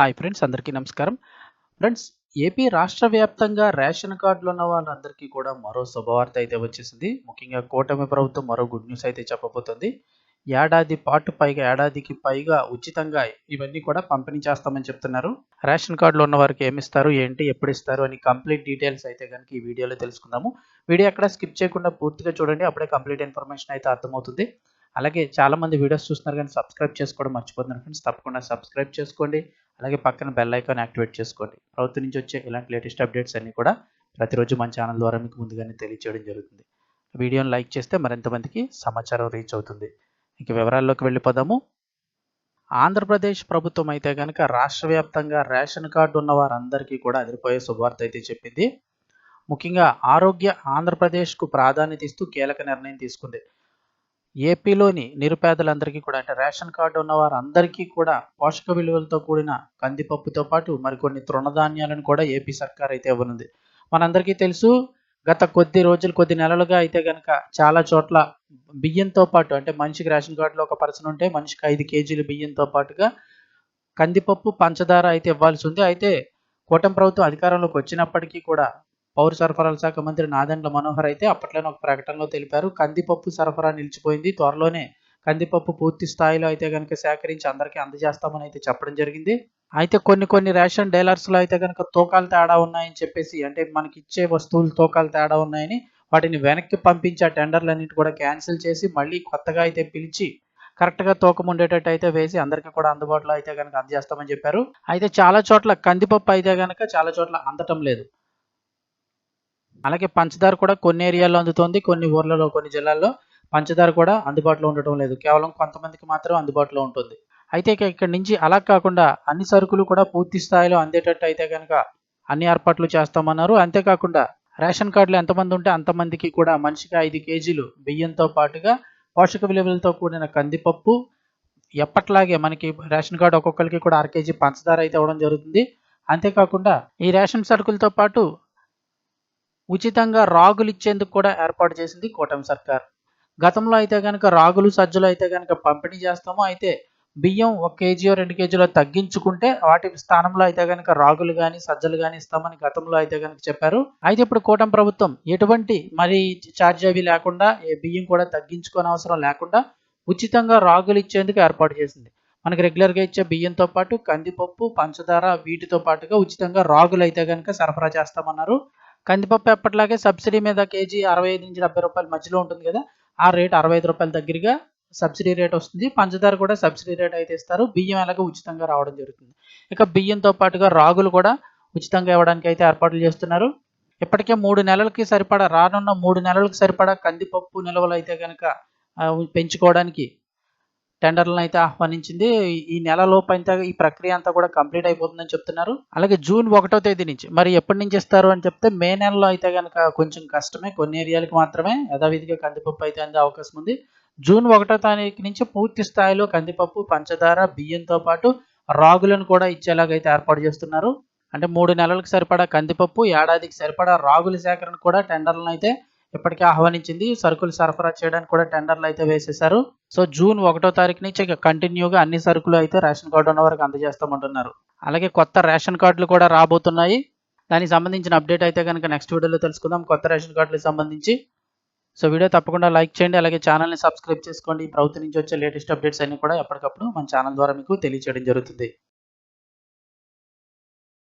Hi friends అందరికీ నమస్కారం. Friends AP రాష్ట్ర వ్యాప్తంగా రేషన్ కార్డులు ఉన్న వాళ్ళందరికీ కూడా మరో శుభవార్త అయితే వచ్చేసింది. ముఖ్యంగా కూటమి ప్రభుత్వం మరో గుడ్ న్యూస్ అయితే చెప్పబోతుంది. ఏడాది పాటు పైగా ఏడాదికి పైగా ఉచితంగా ఇవన్నీ కూడా పంపిణీ చేస్తామని చెప్తున్నారు. రేషన్ కార్డులు ఉన్న వారికి ఏమిస్తారు ఏంటి ఎప్పుడు ఇస్తారు అని కంప్లీట్ డీటెయిల్స్ అయితే కనుక ఈ వీడియోలో తెలుసుకుందాము. వీడియో ఎక్కడ స్కిప్ చేయకుండా పూర్తిగా చూడండి. అప్పుడే కంప్లీట్ ఇన్ఫర్మేషన్ అయితే అర్థమవుతుంది. అలాగే చాలామంది వీడియోస్ చూస్తున్నారు కానీ సబ్స్క్రైబ్ చేసుకోవడం మర్చిపోతున్నారు ఫ్రెండ్స్. తప్పకుండా సబ్స్క్రైబ్ చేసుకోండి. అలాగే పక్కన బెల్ ఐకాన్ యాక్టివేట్ చేసుకోండి. ప్రభుత్వం నుంచి వచ్చే ఇలాంటి లేటెస్ట్ అప్డేట్స్ అన్నీ కూడా ప్రతిరోజు మన ఛానల్ ద్వారా మీకు ముందుగానే తెలియచేయడం జరుగుతుంది. వీడియోని లైక్ చేస్తే మరింత మందికి సమాచారం రీచ్ అవుతుంది. ఇంక వివరాల్లోకి వెళ్ళిపోదాము. ఆంధ్రప్రదేశ్ ప్రభుత్వం అయితే కనుక రాష్ట్ర వ్యాప్తంగా రేషన్ కార్డు ఉన్న వారందరికీ కూడా అదిరిపోయే శుభవార్త అయితే చెప్పింది. ముఖ్యంగా ఆరోగ్య ఆంధ్రప్రదేశ్కు ప్రాధాన్యత ఇస్తూ కీలక నిర్ణయం తీసుకుంది. ఏపీలోని నిరుపేదలందరికీ కూడా అంటే రేషన్ కార్డు ఉన్న వారందరికీ కూడా పోషక విలువలతో కూడిన కందిపప్పుతో పాటు మరికొన్ని తృణధాన్యాలను కూడా ఏపీ సర్కార్ అయితే ఇవ్వనుంది. మనందరికీ తెలుసు గత కొద్ది రోజులు కొద్ది నెలలుగా అయితే కనుక చాలా చోట్ల బియ్యంతో పాటు అంటే మనిషికి రేషన్ కార్డులో ఒక పర్సన్ ఉంటే మనిషికి ఐదు కేజీలు బియ్యంతో పాటుగా కందిపప్పు పంచదార అయితే ఇవ్వాల్సి ఉంది. అయితే కూటమి ప్రభుత్వం అధికారంలోకి వచ్చినప్పటికీ కూడా పౌర సరఫరాల శాఖ మంత్రి నాదెండ్ల మనోహర్ అయితే అప్పట్లోనే ఒక ప్రకటనలో తెలిపారు. కందిపప్పు సరఫరా నిలిచిపోయింది. త్వరలోనే కందిపప్పు పూర్తి స్థాయిలో అయితే కనుక సేకరించి అందరికీ అందజేస్తామని అయితే చెప్పడం జరిగింది. అయితే కొన్ని కొన్ని రేషన్ డీలర్స్లో అయితే కనుక తూకాలు తేడా ఉన్నాయని చెప్పేసి అంటే మనకి ఇచ్చే వస్తువులు తూకాలు తేడా ఉన్నాయని వాటిని వెనక్కి పంపించే ఆ టెండర్లన్నింటి కూడా క్యాన్సిల్ చేసి మళ్ళీ కొత్తగా అయితే పిలిచి కరెక్ట్గా తూకం ఉండేటట్టు అయితే వేసి అందరికీ కూడా అందుబాటులో అయితే కనుక అందజేస్తామని చెప్పారు. అయితే చాలా చోట్ల కందిపప్పు అయితే కనుక చాలా చోట్ల అందటం లేదు. అలాగే పంచదార కూడా కొన్ని ఏరియాల్లో అందుతోంది కొన్ని ఊర్లలో కొన్ని జిల్లాల్లో పంచదార కూడా అందుబాటులో ఉండటం లేదు. కేవలం కొంతమందికి మాత్రం అందుబాటులో ఉంటుంది. అయితే ఇక ఇక్కడ నుంచి అలా కాకుండా అన్ని సరుకులు కూడా పూర్తి స్థాయిలో అందేటట్టు అయితే కనుక అన్ని ఏర్పాట్లు చేస్తామన్నారు. అంతేకాకుండా రేషన్ కార్డులు ఎంతమంది ఉంటే అంతమందికి కూడా మనిషికి ఐదు కేజీలు బియ్యంతో పాటుగా పోషక విలువలతో కూడిన కందిపప్పు ఎప్పట్లాగే మనకి రేషన్ కార్డు ఒక్కొక్కరికి కూడా అర కేజీ పంచదార అయితే ఇవ్వడం జరుగుతుంది. అంతేకాకుండా ఈ రేషన్ సరుకులతో పాటు ఉచితంగా రాగులు ఇచ్చేందుకు కూడా ఏర్పాటు చేసింది కూటమి సర్కార్. గతంలో అయితే కనుక రాగులు సజ్జలు అయితే కనుక పంపిణీ చేస్తామో అయితే బియ్యం ఒక కేజీ రెండు కేజీలో తగ్గించుకుంటే వాటి స్థానంలో అయితే కనుక రాగులు కానీ సజ్జలు కానీ ఇస్తామని గతంలో అయితే కనుక చెప్పారు. అయితే ఇప్పుడు కూటమి ప్రభుత్వం ఎటువంటి మరి ఛార్జ్ అవి లేకుండా ఏ బియ్యం కూడా తగ్గించుకోని అవసరం లేకుండా ఉచితంగా రాగులు ఇచ్చేందుకు ఏర్పాటు చేసింది. మనకి రెగ్యులర్గా ఇచ్చే బియ్యంతో పాటు కందిపప్పు పంచదార వీటితో పాటుగా ఉచితంగా రాగులు అయితే కనుక సరఫరా చేస్తామన్నారు. కందిపప్పు ఎప్పటిలాగే సబ్సిడీ మీద కేజీ అరవై ఐదు నుంచి డెబ్బై రూపాయల మధ్యలో ఉంటుంది కదా ఆ రేట్ అరవై ఐదు రూపాయల దగ్గరగా సబ్సిడీ రేట్ వస్తుంది. పంచదార కూడా సబ్సిడీ రేట్ అయితే ఇస్తారు. బియ్యం ఎలాగో ఉచితంగా రావడం జరుగుతుంది. ఇక బియ్యంతో పాటుగా రాగులు కూడా ఉచితంగా ఇవ్వడానికి అయితే ఏర్పాట్లు చేస్తున్నారు. ఇప్పటికే మూడు నెలలకి సరిపడా రానున్న మూడు నెలలకు సరిపడా కందిపప్పు నిల్వలు అయితే కనుక పెంచుకోవడానికి టెండర్లను అయితే ఆహ్వానించింది. ఈ నెల లోపు అయితే ఈ ప్రక్రియ అంతా కూడా కంప్లీట్ అయిపోతుందని చెప్తున్నారు. అలాగే జూన్ ఒకటో తేదీ నుంచి మరి ఎప్పటి నుంచి ఇస్తారు అని చెప్తే మే నెలలో అయితే కనుక కొంచెం కష్టమే. కొన్ని ఏరియాలకు మాత్రమే యథావిధిగా కందిపప్పు అయితే అందే అవకాశం ఉంది. జూన్ ఒకటో తారీఖు నుంచి పూర్తి స్థాయిలో కందిపప్పు పంచదార బియ్యంతో పాటు రాగులను కూడా ఇచ్చేలాగైతే ఏర్పాటు చేస్తున్నారు. అంటే మూడు నెలలకు సరిపడా కందిపప్పు ఏడాదికి సరిపడా రాగుల సేకరణ కూడా టెండర్లను అయితే ఇప్పటికే ఆహ్వానించింది. సరుకులు సరఫరా చేయడానికి కూడా టెండర్లు అయితే వేసేశారు. సో జూన్ ఒకటో తారీఖు నుంచి కంటిన్యూగా అన్ని సరుకులు అయితే రేషన్ కార్డు ఉన్న వరకు అందజేస్తామంటున్నారు. అలాగే కొత్త రేషన్ కార్డులు కూడా రాబోతున్నాయి. దానికి సంబంధించిన అప్డేట్ అయితే కనుక నెక్స్ట్ వీడియోలో తెలుసుకుందాం. కొత్త రేషన్ కార్డులకు సంబంధించి. సో వీడియో తప్పకుండా లైక్ చేయండి. అలాగే ఛానల్ని సబ్స్క్రైబ్ చేసుకోండి. ప్రభుత్వం నుంచి వచ్చే లేటెస్ట్ అప్డేట్స్ అన్ని కూడా ఎప్పటికప్పుడు మన ఛానల్ ద్వారా మీకు తెలియచేయడం జరుగుతుంది.